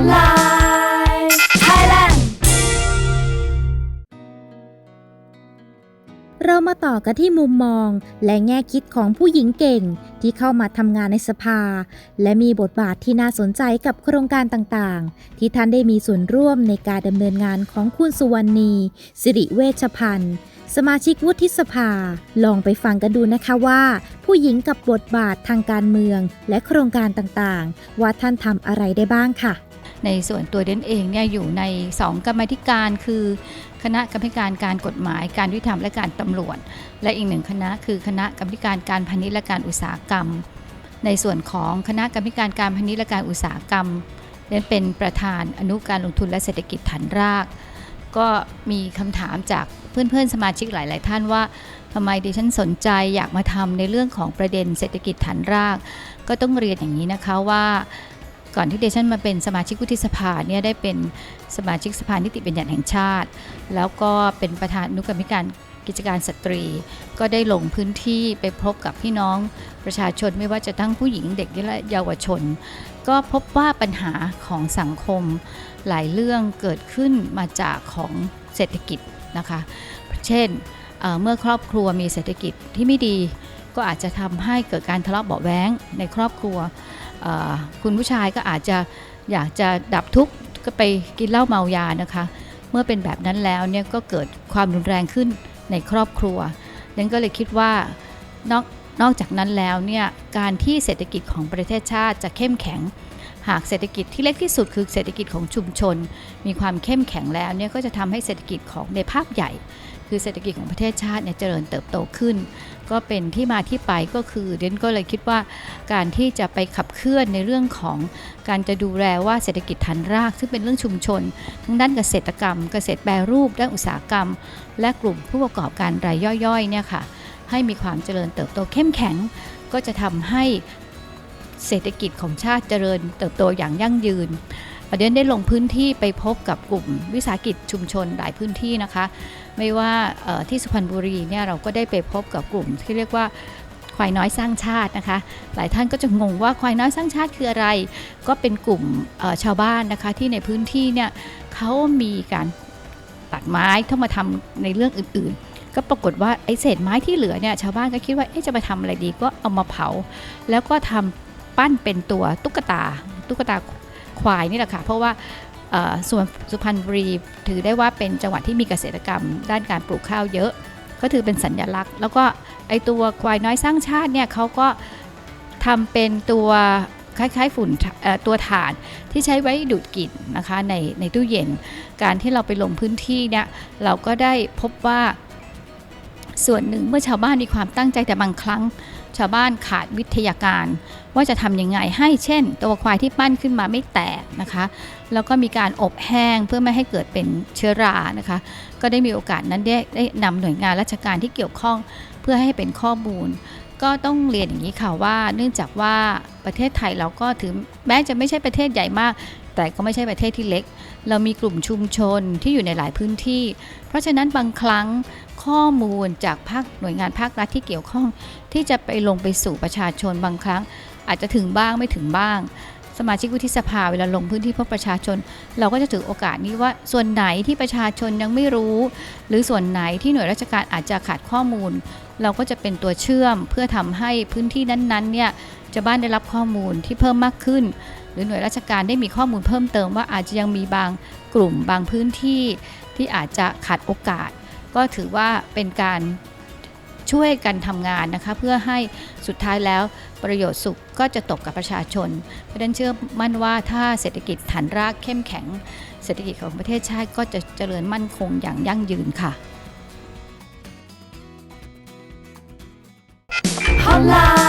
Hotline Thailand เรามาต่อกันที่มุมมองและแง่คิดของผู้หญิงเก่งที่เข้ามาทำงานในสภา และมีบทบาทที่น่าสนใจกับโครงการต่างๆ ที่ท่านได้มีส่วนร่วมในการดำเนินงานของคุณสุวรรณี สิริเวชพันธ์สมาชิกวุฒิสภา ลองไปฟังกันดูนะคะว่า ผู้หญิงกับบทบาททางการเมือง และโครงการต่างๆ ว่าท่านทำอะไรได้บ้างค่ะ ในส่วนตัวเดนเองเนี่ยอยู่ใน 2 กรรมธิการคือคณะกรรมการการกฎหมายการยุติธรรมและการตำรวจ และอีกหนึ่งคณะคือคณะกรรมการการพาณิชย์และการอุตสาหกรรม ในส่วนของคณะกรรมการการพาณิชย์และการอุตสาหกรรมเดนเป็นประธานอนุการลงทุนและเศรษฐกิจฐานราก ก็มีคำถามจากเพื่อนๆสมาชิกหลาย ๆ ท่านว่าทำไมดิฉันสนใจอยากมาทำในเรื่องของประเด็นเศรษฐกิจฐานราก ก็ต้องเรียนอย่างนี้นะคะว่า ก่อนที่เดชันมาเป็นสมาชิกวุฒิสภาเนี่ยได้เป็นสมาชิกสภานิติบัญญัติแห่งชาติ แล้วก็เป็นประธานอนุกรรมการกิจการสตรี ก็ได้ลงพื้นที่ไปพบกับพี่น้องประชาชนไม่ว่าจะทั้งผู้หญิงเด็กและเยาวชน ก็พบว่าปัญหาของสังคมหลายเรื่องเกิดขึ้นมาจากของเศรษฐกิจนะคะ เช่นเเมื่อครอบครัวมีเศรษฐกิจที่ไม่ดี ก็อาจจะทำให้เกิดการทะเลาะเบาแว้งในครอบครัว คุณผู้ชายก็อาจจะอยากจะดับทุกข์ก็ไปกินเหล้าเมายานะคะ เมื่อเป็นแบบนั้นแล้วเนี่ยก็เกิดความรุนแรงขึ้นในครอบครัวดังก็เลยคิดว่านอกนอกจากนั้นแล้วเนี่ยการที่เศรษฐกิจของประเทศชาติจะเข้มแข็ง หากเศรษฐกิจที่เล็กที่สุดคือเศรษฐกิจของชุมชน มีความเข้มแข็งแล้วเนี่ยก็จะทำให้เศรษฐกิจของในภาพใหญ่ คือเศรษฐกิจของประเทศชาติเนี่ยเจริญเติบโตขึ้น ก็เป็นที่มาที่ไปก็คือเดนก็เลยคิดว่าการที่จะไปขับเคลื่อนในเรื่องของการจะดูแลว่าเศรษฐกิจฐานราก ซึ่งเป็นเรื่องชุมชน ทั้งด้านเกษตรกรรม เกษตรแปรรูปด้านอุตสาหกรรม และกลุ่มผู้ประกอบการรายย่อยๆเนี่ยค่ะให้มีความเจริญเติบโตเข้มแข็งก็จะทำให้ เศรษฐกิจของชาติเจริญ เติบโตอย่างยั่งยืนเดนได้ลงพื้นที่ไปพบกับกลุ่มวิสาหกิจชุมชนหลายพื้นที่นะคะ ไม่ว่าที่สุพรรณบุรีเนี่ยเราก็ได้ไปพบกับกลุ่มที่เรียกว่าควายน้อยสร้างชาตินะคะ หลายท่านก็จะงงว่าควายน้อยสร้างชาติคืออะไร ก็เป็นกลุ่มชาวบ้านนะคะที่ในพื้นที่เนี่ยเขามีการตัดไม้เข้ามาทำในเรื่องอื่น ๆ ก็ปรากฏว่าไอ้เศษไม้ที่เหลือเนี่ยชาวบ้านก็คิดว่าจะไปทำอะไรดีก็เอามาเผา แล้วก็ทำ ปั้นเป็นตัวตุ๊กตาตุ๊กตาควายนี่แหละค่ะเพราะว่าส่วนสุพรรณบุรีถือได้ว่าเป็นจังหวัดที่มีเกษตรกรรม ด้านการปลูกข้าวเยอะ ก็ถือเป็นสัญลักษณ์ แล้วก็ไอตัวควายน้อยสร้างชาติเนี่ยเขาก็ทำเป็นตัวคล้ายๆฝุ่นตัวถ่านที่ใช้ไว้ดูดกลิ่นนะคะในในตู้เย็น การที่เราไปลงพื้นที่เนี่ยเราก็ได้พบว่าส่วนหนึ่งเมื่อชาวบ้านมีความตั้งใจแต่บางครั้ง ชาวบ้านขาดวิทยาการ ว่าจะทำยังไงให้เช่น ตัวควายที่ปั้นขึ้นมาไม่แตกนะคะ แล้วก็มีการอบแห้งเพื่อไม่ให้เกิดเป็นเชื้อรานะคะ ก็ได้มีโอกาสนั้นได้ได้นำหน่วยงานราชการที่เกี่ยวข้องเพื่อให้เป็นข้อมูล ก็ต้องเรียนอย่างนี้ค่ะว่า เนื่องจากว่าประเทศไทยเราก็ถือแม้จะไม่ใช่ประเทศใหญ่มาก แต่ก็ไม่ใช่ประเทศที่เล็ก เรามีกลุ่มชุมชนที่อยู่ในหลายพื้นที่ เพราะฉะนั้นบางครั้งข้อมูลจากภาคหน่วยงานภาครัฐที่เกี่ยวข้อง ที่จะไปลงไปสู่ประชาชนบางครั้ง อาจจะถึงบ้างไม่ถึงบ้าง สมาชิกวุฒิสภาเวลาลงพื้นที่พบประชาชน เราก็จะถือโอกาสนี้ว่าส่วนไหนที่ประชาชนยังไม่รู้ หรือส่วนไหนที่หน่วยราชการอาจจะขาดข้อมูล เราก็จะเป็นตัวเชื่อมเพื่อทำให้พื้นที่นั้นๆเนี่ย จะบ้านได้รับข้อมูลที่เพิ่มมากขึ้น หรือหน่วยราชการได้มีข้อมูลเพิ่มเติมว่าอาจจะยังมีบางกลุ่มบางพื้นที่ที่อาจจะขาดโอกาส ก็ถือว่าเป็นการช่วยกันทำงานนะคะเพื่อให้สุดท้ายแล้วประโยชน์สุขก็จะตกกับประชาชน เพราะฉะนั้นเชื่อมั่นว่าถ้าเศรษฐกิจฐานรากเข้มแข็ง เศรษฐกิจของประเทศชาติก็จะเจริญมั่นคงอย่างยั่งยืนค่ะ Hotline